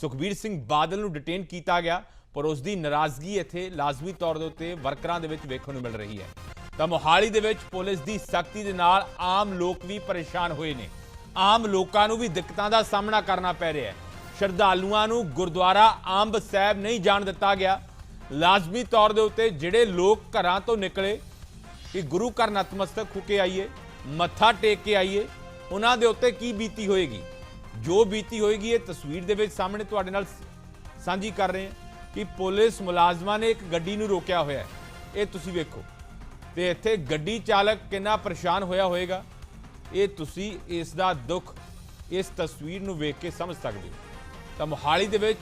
ਸੁਖਬੀਰ ਸਿੰਘ ਬਾਦਲ ਨੂੰ ਡਿਟੇਨ ਕੀਤਾ ਗਿਆ, ਪਰ ਉਸ ਦੀ ਨਾਰਾਜ਼ਗੀ ਇੱਥੇ ਲਾਜ਼ਮੀ ਤੌਰ ਦੇ ਉੱਤੇ ਵਰਕਰਾਂ ਦੇ ਵਿੱਚ ਵੇਖਣ ਨੂੰ ਮਿਲ ਰਹੀ ਹੈ। ਤਾਂ ਮੋਹਾਲੀ ਦੇ ਵਿੱਚ ਪੁਲਿਸ ਦੀ ਸਖਤੀ ਦੇ ਨਾਲ ਆਮ ਲੋਕ ਵੀ ਪਰੇਸ਼ਾਨ ਹੋਏ ਨੇ। ਆਮ ਲੋਕਾਂ ਨੂੰ ਵੀ ਦਿੱਕਤਾਂ ਦਾ ਸਾਹਮਣਾ ਕਰਨਾ ਪੈ ਰਿਹਾ ਹੈ। ਸ਼ਰਧਾਲੂਆਂ ਨੂੰ ਗੁਰਦੁਆਰਾ ਆਂਬ ਸਾਹਿਬ ਨਹੀਂ ਜਾਣ ਦਿੱਤਾ ਗਿਆ। ਲਾਜ਼ਮੀ ਤੌਰ ਦੇ ਉੱਤੇ ਜਿਹੜੇ ਲੋਕ ਘਰਾਂ ਤੋਂ ਨਿਕਲੇ, ਕਿ ਗੁਰੂ ਘਰ ਨਤਮਸਤਕ ਹੋ ਕੇ ਆਈਏ, ਮੱਥਾ ਟੇਕ ਕੇ ਆਈਏ, ਉਹਨਾਂ ਦੇ ਉੱਤੇ ਕੀ ਬੀਤੀ ਹੋਏਗੀ? ਜੋ ਬੀਤੀ ਹੋਏਗੀ, ਇਹ ਤਸਵੀਰ ਦੇ ਵਿੱਚ ਸਾਹਮਣੇ ਤੁਹਾਡੇ ਨਾਲ ਸਾਂਝੀ ਕਰ ਰਹੇ ਹਾਂ ਕਿ ਪੁਲਿਸ ਮੁਲਾਜ਼ਮਾਂ ਨੇ ਇੱਕ ਗੱਡੀ ਨੂੰ ਰੋਕਿਆ ਹੋਇਆ ਹੈ। ਇਹ ਤੁਸੀਂ ਵੇਖੋ। ਤੇ ਇੱਥੇ ਗੱਡੀ ਚਾਲਕ ਕਿੰਨਾ ਪਰੇਸ਼ਾਨ ਹੋਇਆ ਹੋਏਗਾ, ਇਹ ਤੁਸੀਂ ਇਸ ਦਾ ਦੁੱਖ ਇਸ ਤਸਵੀਰ ਨੂੰ ਵੇਖ ਕੇ ਸਮਝ ਸਕਦੇ ਹੋ। ਤਾਂ ਮੋਹਾਲੀ ਦੇ ਵਿੱਚ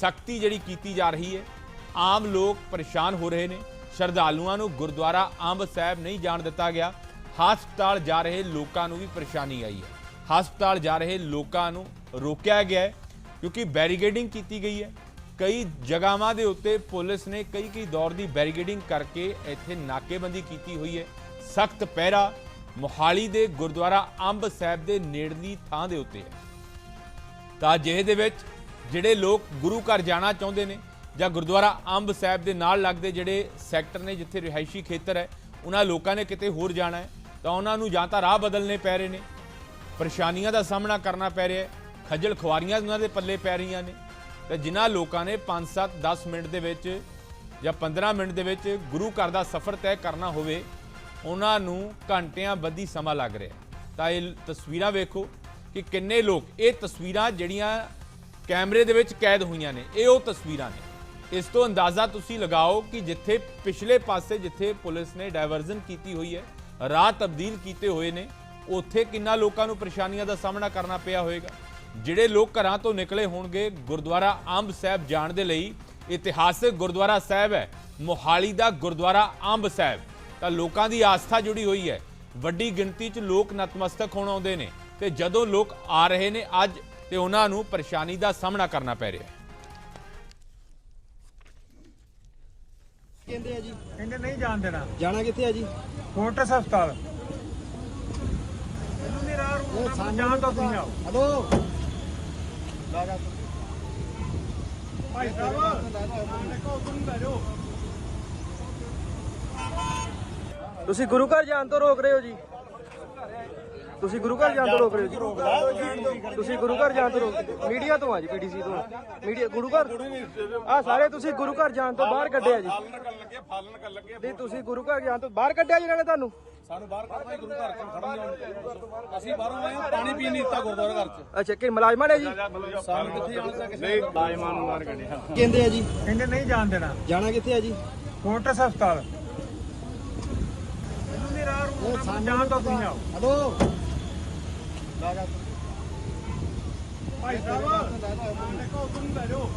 ਸਖਤੀ ਜਿਹੜੀ ਕੀਤੀ ਜਾ ਰਹੀ ਹੈ, ਆਮ ਲੋਕ ਪਰੇਸ਼ਾਨ ਹੋ ਰਹੇ ਨੇ। ਸ਼ਰਧਾਲੂਆਂ ਨੂੰ ਗੁਰਦੁਆਰਾ ਅੰਬ ਸਾਹਿਬ ਨਹੀਂ ਜਾਣ ਦਿੱਤਾ ਗਿਆ। ਹਸਪਤਾਲ ਜਾ ਰਹੇ ਲੋਕਾਂ ਨੂੰ ਵੀ ਪਰੇਸ਼ਾਨੀ ਆਈ ਹੈ। ਹਸਪਤਾਲ ਜਾ ਰਹੇ ਲੋਕਾਂ ਨੂੰ ਰੋਕਿਆ ਗਿਆ ਹੈ, ਕਿਉਂਕਿ ਬੈਰੀਗੇਡਿੰਗ ਕੀਤੀ ਗਈ ਹੈ। ਕਈ ਜਗ੍ਹਾਵਾਂ ਦੇ ਉੱਤੇ ਪੁਲਿਸ ਨੇ ਕਈ ਕਈ ਦੌਰ ਦੀ ਬੈਰੀਗੇਡਿੰਗ ਕਰਕੇ ਇੱਥੇ ਨਾਕੇਬੰਦੀ ਕੀਤੀ ਹੋਈ ਹੈ। ਸਖਤ ਪਹਿਰਾ ਮੋਹਾਲੀ ਦੇ ਗੁਰਦੁਆਰਾ ਅੰਬ ਸਾਹਿਬ ਦੇ ਨੇੜਲੀ ਥਾਂ ਦੇ ਉੱਤੇ ਹੈ। ਤਾਂ ਅਜਿਹੇ ਦੇ ਵਿੱਚ ਜਿਹੜੇ ਲੋਕ ਗੁਰੂ ਘਰ ਜਾਣਾ ਚਾਹੁੰਦੇ ਨੇ ਜਾਂ ਗੁਰਦੁਆਰਾ ਅੰਬ ਸਾਹਿਬ ਦੇ ਨਾਲ ਲੱਗਦੇ ਜਿਹੜੇ ਸੈਕਟਰ ਨੇ ਜਿੱਥੇ ਰਿਹਾਇਸ਼ੀ ਖੇਤਰ ਹੈ, ਉਹਨਾਂ ਲੋਕਾਂ ਨੇ ਕਿਤੇ ਹੋਰ ਜਾਣਾ ਹੈ, ਤਾਂ ਉਹਨਾਂ ਨੂੰ ਜਾਂ ਤਾਂ ਰਾਹ ਬਦਲਨੇ ਪੈ ਰਹੇ ਨੇ ਪਰੇਸ਼ਾਨੀਆਂ ਦਾ ਸਾਹਮਣਾ ਕਰਨਾ ਪੈ ਰਿਹਾ ਹੈ। ਖੱਜਲ ਖੁਆਰੀਆਂ ਉਹਨਾਂ ਦੇ ਪੱਲੇ ਪੈ ਰਹੀਆਂ ਨੇ। ਤੇ ਜਿਨ੍ਹਾਂ ਲੋਕਾਂ ਨੇ 5 7 10 ਮਿੰਟ ਦੇ ਵਿੱਚ ਜਾਂ 15 ਮਿੰਟ ਦੇ ਵਿੱਚ ਗੁਰੂ ਘਰ ਦਾ ਸਫ਼ਰ ਤੈਅ ਕਰਨਾ ਹੋਵੇ, ਉਹਨਾਂ ਨੂੰ ਘੰਟਿਆਂ ਬੱਧੀ ਸਮਾਂ ਲੱਗ ਰਿਹਾ ਤਾਂ ਇਹ ਤਸਵੀਰਾਂ ਵੇਖੋ ਕਿ ਕਿੰਨੇ ਲੋਕ, ਇਹ ਤਸਵੀਰਾਂ ਜਿਹੜੀਆਂ ਕੈਮਰੇ ਦੇ ਵਿੱਚ ਕੈਦ ਹੋਈਆਂ ਨੇ, ਇਹ ਉਹ ਤਸਵੀਰਾਂ ਨੇ। ਇਸ ਤੋਂ ਅੰਦਾਜ਼ਾ ਤੁਸੀਂ ਲਗਾਓ ਕਿ ਜਿੱਥੇ ਪਿਛਲੇ ਪਾਸੇ ਜਿੱਥੇ ਪੁਲਿਸ ਨੇ ਡਾਇਵਰਜ਼ਨ ਕੀਤੀ ਹੋਈ ਹੈ, ਰਾਹ ਤਬਦੀਲ ਕੀਤੇ ਹੋਏ ਨੇ ਉੱਥੇ ਕਿੰਨਾ ਲੋਕਾਂ ਨੂੰ ਪਰੇਸ਼ਾਨੀਆਂ ਦਾ ਸਾਹਮਣਾ ਕਰਨਾ ਪਿਆ ਹੋਵੇਗਾ। ਜਿਹੜੇ ਲੋਕ ਘਰਾਂ ਤੋਂ ਨਿਕਲੇ ਹੋਣਗੇ ਗੁਰਦੁਆਰਾ ਅੰਬ ਸਾਹਿਬ ਜਾਣ ਦੇ ਲਈ ਇਤਿਹਾਸਕ ਗੁਰਦੁਆਰਾ ਸਾਹਿਬ ਹੈ ਮੋਹਾਲੀ ਦਾ ਗੁਰਦੁਆਰਾ ਅੰਬ ਸਾਹਿਬ। ਤਾਂ ਲੋਕਾਂ ਦੀ ਆਸਥਾ ਜੁੜੀ ਹੋਈ ਹੈ। ਵੱਡੀ ਗਿਣਤੀ 'ਚ ਲੋਕ ਨਤਮਸਤਕ ਹੋਣ ਆਉਂਦੇ ਨੇ ਤੇ ਜਦੋਂ ਲੋਕ ਆ ਰਹੇ ਨੇ ਅੱਜ ਤੇ ਉਹਨਾਂ ਨੂੰ ਪਰੇਸ਼ਾਨੀ ਦਾ ਸਾਹਮਣਾ ਕਰਨਾ ਪੈ ਰਿਹਾ ਹੈ। ਕਹਿੰਦੇ ਆ ਜੀ। ਕਹਿੰਦੇ ਨਹੀਂ ਜਾਣ ਦੇਣਾ। ਜਾਣਾ ਕਿੱਥੇ ਆ ਜੀ? ਫੋਰਟਸ ਹਸਪਤਾਲ ਇਹਨੂੰ ਨਹੀਂ ਰਾਹ ਰੂਟ ਜਾਣ ਤੋਂ ਤੁਸੀਂ ਆਓ ਹਲੋ ਭਾਈ ਸਾਹਿਬ ਦੇਖੋ ਉਧਰ ਨੂੰ ਲੈ ਜਾਓ ਤੁਸੀਂ ਗੁਰੂ ਘਰ ਜਾਣ ਤੋਂ ਰੋਕ ਰਹੇ ਹੋ ਜੀ? ਤੁਸੀਂ ਗੁਰੂ ਘਰ ਜਾਣ ਤੋਂ ਰੋਕ ਰਹੇ ਹੋ ਜੀ? ਤੁਸੀਂ ਗੁਰੂ ਘਰ ਜਾਣ ਤੋਂ ਰੋਕ ਮੀਡੀਆ ਤੋਂ ਆ ਜੀ ਪੀਡੀਸੀ ਤੋਂ। ਮੀਡੀਆ ਗੁਰੂ ਘਰ? ਆ ਸਾਰੇ ਤੁਸੀਂ ਗੁਰੂ ਘਰ ਜਾਣ ਤੋਂ ਬਾਹਰ ਕੱਢਿਆ ਜੀ। ਨਹੀਂ ਤੁਸੀਂ ਗੁਰੂ ਘਰ ਜਾਣ ਤੋਂ ਬਾਹਰ ਕੱਢਿਆ ਜਿਹਨਾਂ ਨੇ ਤੁਹਾਨੂੰ? ਸਾਨੂੰ ਬਾਹਰ ਕੱਢਣਾ ਗੁਰੂ ਘਰ ਚੋਂ ਖੜਨ ਨਹੀਂ ਅਸੀਂ ਬਾਹਰੋਂ ਆਏ ਹਾਂ, ਪਾਣੀ ਪੀਣ ਨਹੀਂ ਦਿੱਤਾ ਗੁਰਦੁਆਰਾ ਘਰ ਚ। ਅੱਛਾ ਕਿ ਮੁਲਾਜ਼ਮਾਂ ਨੇ ਜੀ? ਸਾਨੂੰ ਕਿੱਥੇ ਜਾਣ ਦਿੱਤਾ ਕਿਸੇ ਨੇ? ਲਾਜਮਾਨ ਨੂੰ ਮਾਰ ਕੱਢਿਆ। ਕਹਿੰਦੇ ਆ ਜੀ? ਕਹਿੰਦੇ ਨਹੀਂ ਜਾਣ ਦੇਣਾ। ਜਾਣਾ ਕਿੱਥੇ ਆ ਜੀ? ਫੋਰਟਸ ਹਸਪਤਾਲ। ਇਹਨੂੰ ਨਹੀਂ ਰਾਹ ਰੂਟ ਜਾਣ ਤੋਂ ਤੁਸੀਂ ਆਓ। ਹਲੋ? ਭਾਈ ਸਾਹਿਬ ਦੇਖੋ ਉਧਰ ਨੂੰ ਲੈ ਜਾਓ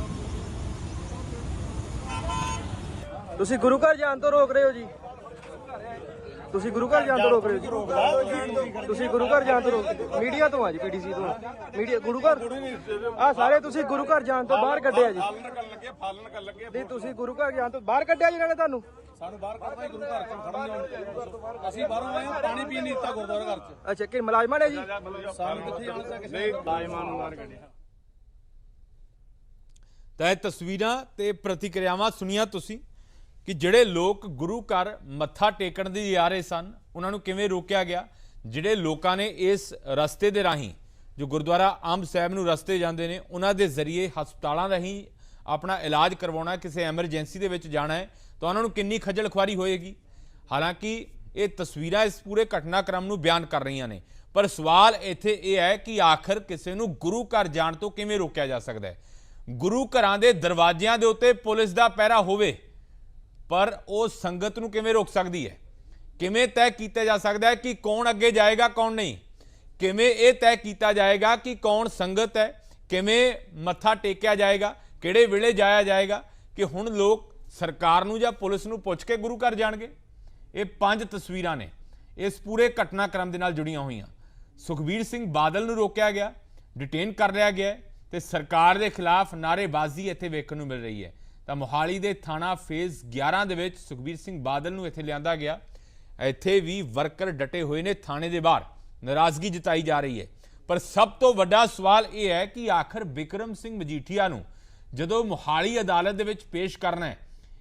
ਤੁਸੀਂ ਗੁਰੂ ਘਰ ਜਾਣ ਤੋਂ ਰੋਕ ਰਹੇ ਹੋ ਜੀ? ਤੁਸੀਂ ਗੁਰੂ ਘਰ ਜਾਣ ਤੋਂ ਰੋਕ ਰਹੇ ਹੋ ਜੀ? ਤੁਸੀਂ ਗੁਰੂ ਘਰ ਜਾਣ ਤੋਂ ਰੋਕ ਮੀਡੀਆ ਤੋਂ ਆ ਜੀ ਪੀਡੀਸੀ ਤੋਂ ਮੀਡੀਆ ਗੁਰੂ ਘਰ? ਆ ਸਾਰੇ ਤੁਸੀਂ ਗੁਰੂ ਘਰ ਜਾਣ ਤੋਂ ਬਾਹਰ ਕੱਢਿਆ ਜੀ। ਕਰਨ ਲੱਗੇ ਫਾਲਣ ਕਰਨ ਲੱਗੇ ਨਹੀਂ ਤੁਸੀਂ ਗੁਰੂ ਘਰ ਜਾਣ ਤੋਂ ਬਾਹਰ ਕੱਢਿਆ ਜਿਹਨਾਂ ਨੇ ਤੁਹਾਨੂੰ? ਸਾਨੂੰ ਬਾਹਰ ਕੱਢਣਾ ਗੁਰੂ ਘਰ ਚੋਂ ਖੜਨ ਨਹੀਂ ਅਸੀਂ ਬਾਹਰੋਂ ਆਏ ਹਾਂ, ਪਾਣੀ ਪੀਣ ਨਹੀਂ ਦਿੱਤਾ ਗੁਰਦੁਆਰਾ ਘਰ ਚ। ਅੱਛਾ ਕਿ ਮੁਲਾਜ਼ਮਾਂ ਨੇ ਜੀ? ਸਾਨੂੰ ਕਿੱਥੇ ਜਾਣ ਦਿੱਤਾ ਕਿਸੇ ਨੇ? ਲਾਜਮਾਨ ਨੂੰ ਮਾਰ ਕੱਢਿਆ। ਤਾਂ ਇਹ ਤਸਵੀਰਾਂ ਤੇ ਪ੍ਰਤੀਕਿਰਿਆਵਾਂ ਸੁਣੀਆਂ ਤੁਸੀਂ। ਕਿ ਜਿਹੜੇ ਲੋਕ ਗੁਰੂ ਘਰ ਮੱਥਾ ਟੇਕਣ ਦੇ ਲਈ ਆ ਰਹੇ ਸਨ, ਉਹਨਾਂ ਨੂੰ ਕਿਵੇਂ ਰੋਕਿਆ ਗਿਆ? ਜਿਹੜੇ ਲੋਕਾਂ ਨੇ ਇਸ ਰਸਤੇ ਦੇ ਰਾਹੀਂ, ਜੋ ਗੁਰਦੁਆਰਾ ਅੰਬ ਸਾਹਿਬ ਨੂੰ ਰਸਤੇ ਜਾਂਦੇ ਨੇ, ਉਹਨਾਂ ਦੇ ਜ਼ਰੀਏ ਹਸਪਤਾਲਾਂ ਰਾਹੀਂ ਆਪਣਾ ਇਲਾਜ ਕਰਵਾਉਣਾ, ਕਿਸੇ ਐਮਰਜੈਂਸੀ ਦੇ ਵਿੱਚ ਜਾਣਾ ਹੈ, ਤਾਂ ਉਹਨਾਂ ਨੂੰ ਕਿੰਨੀ ਖੱਜਲ ਖੁਆਰੀ ਹੋਏਗੀ? ਹਾਲਾਂਕਿ ਇਹ ਤਸਵੀਰਾਂ ਇਸ ਪੂਰੇ ਘਟਨਾਕ੍ਰਮ ਨੂੰ ਬਿਆਨ ਕਰ ਰਹੀਆਂ ਨੇ। ਪਰ ਸਵਾਲ ਇੱਥੇ ਇਹ ਹੈ ਕਿ ਆਖਰ ਕਿਸੇ ਨੂੰ ਗੁਰੂ ਘਰ ਜਾਣ ਤੋਂ ਕਿਵੇਂ ਰੋਕਿਆ ਜਾ ਸਕਦਾ ਹੈ? ਗੁਰੂ ਘਰਾਂ ਦੇ ਦਰਵਾਜ਼ਿਆਂ ਦੇ ਉੱਤੇ ਪੁਲਿਸ ਦਾ ਪਹਿਰਾ ਹੋਵੇ ਪਰ ਉਹ ਸੰਗਤ ਨੂੰ ਕਿਵੇਂ ਰੋਕ ਸਕਦੀ ਹੈ? ਕਿਵੇਂ ਤੈਅ ਕੀਤਾ ਜਾ ਸਕਦਾ ਹੈ ਕਿ ਕੌਣ ਅੱਗੇ ਜਾਏਗਾ, ਕੌਣ ਨਹੀਂ? ਕਿਵੇਂ ਇਹ ਤੈਅ ਕੀਤਾ ਜਾਏਗਾ ਕਿ ਕੌਣ ਸੰਗਤ ਹੈ? ਕਿਵੇਂ ਮੱਥਾ ਟੇਕਿਆ ਜਾਏਗਾ? ਕਿਹੜੇ ਵੇਲੇ ਜਾਇਆ ਜਾਏਗਾ? ਕਿ ਹੁਣ ਲੋਕ ਸਰਕਾਰ ਨੂੰ ਜਾਂ ਪੁਲਿਸ ਨੂੰ ਪੁੱਛ ਕੇ ਗੁਰੂ ਘਰ ਜਾਣਗੇ? ਇਹ ਪੰਜ ਤਸਵੀਰਾਂ ਨੇ। ਇਸ ਪੂਰੇ ਘਟਨਾਕ੍ਰਮ ਦੇ ਨਾਲ ਜੁੜੀਆਂ ਹੋਈਆਂ। ਸੁਖਬੀਰ ਸਿੰਘ ਬਾਦਲ ਨੂੰ ਰੋਕਿਆ ਗਿਆ ਡਿਟੇਨ ਕਰ ਲਿਆ ਗਿਆ ਹੈ ਤੇ ਸਰਕਾਰ ਦੇ ਖਿਲਾਫ ਨਾਅਰੇਬਾਜ਼ੀ ਇੱਥੇ ਵੇਖਣ ਨੂੰ ਮਿਲ ਰਹੀ ਹੈ। ਤਾਂ ਮੋਹਾਲੀ ਦੇ ਥਾਣਾ ਫੇਜ਼ 11 ਦੇ ਵਿੱਚ ਸੁਖਬੀਰ ਸਿੰਘ ਬਾਦਲ ਨੂੰ ਇੱਥੇ ਲਿਆਂਦਾ ਗਿਆ। ਇੱਥੇ ਵੀ ਵਰਕਰ ਡਟੇ ਹੋਏ ਨੇ ਥਾਣੇ ਦੇ ਬਾਹਰ। ਨਾਰਾਜ਼ਗੀ ਜਤਾਈ ਜਾ ਰਹੀ ਹੈ। ਪਰ ਸਭ ਤੋਂ ਵੱਡਾ ਸਵਾਲ ਇਹ ਹੈ ਕਿ ਆਖਰ ਬਿਕਰਮ ਸਿੰਘ ਮਜੀਠੀਆ ਨੂੰ ਜਦੋਂ ਮੋਹਾਲੀ ਅਦਾਲਤ ਦੇ ਵਿੱਚ ਪੇਸ਼ ਕਰਨਾ ਹੈ,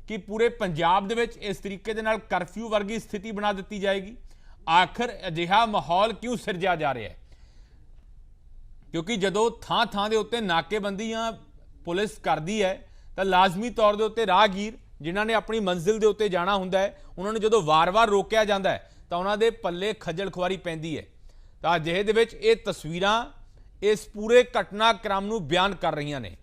ਕਿ ਪੂਰੇ ਪੰਜਾਬ ਦੇ ਵਿੱਚ ਇਸ ਤਰੀਕੇ ਦੇ ਨਾਲ ਕਰਫਿਊ ਵਰਗੀ ਸਥਿਤੀ ਬਣਾ ਦਿੱਤੀ ਜਾਏਗੀ? ਆਖਰ ਅਜਿਹਾ ਮਾਹੌਲ ਕਿਉਂ ਸਿਰਜਿਆ ਜਾ ਰਿਹਾ ਹੈ? ਕਿਉਂਕਿ ਜਦੋਂ ਥਾਂ ਥਾਂ ਦੇ ਉੱਤੇ ਨਾਕੇਬੰਦੀਆਂ ਪੁਲਿਸ ਕਰਦੀ ਹੈ ਤਾਂ ਲਾਜ਼ਮੀ ਤੌਰ ਦੇ ਉੱਤੇ ਰਾਹਗੀਰ ਜਿਨ੍ਹਾਂ ਨੇ ਆਪਣੀ ਮੰਜ਼ਿਲ ਦੇ ਉੱਤੇ ਜਾਣਾ ਹੁੰਦਾ ਹੈ, ਉਹਨਾਂ ਨੂੰ ਜਦੋਂ ਵਾਰ-ਵਾਰ ਰੋਕਿਆ ਜਾਂਦਾ ਹੈ, ਤਾਂ ਉਹਨਾਂ ਦੇ ਪੱਲੇ ਖੱਜਲ ਖੁਆਰੀ ਪੈਂਦੀ ਹੈ। ਤਾਂ ਅਜਿਹੇ ਦੇ ਵਿੱਚ ਇਹ ਤਸਵੀਰਾਂ ਇਸ ਪੂਰੇ ਘਟਨਾਕ੍ਰਮ ਨੂੰ ਬਿਆਨ ਕਰ ਰਹੀਆਂ ਨੇ।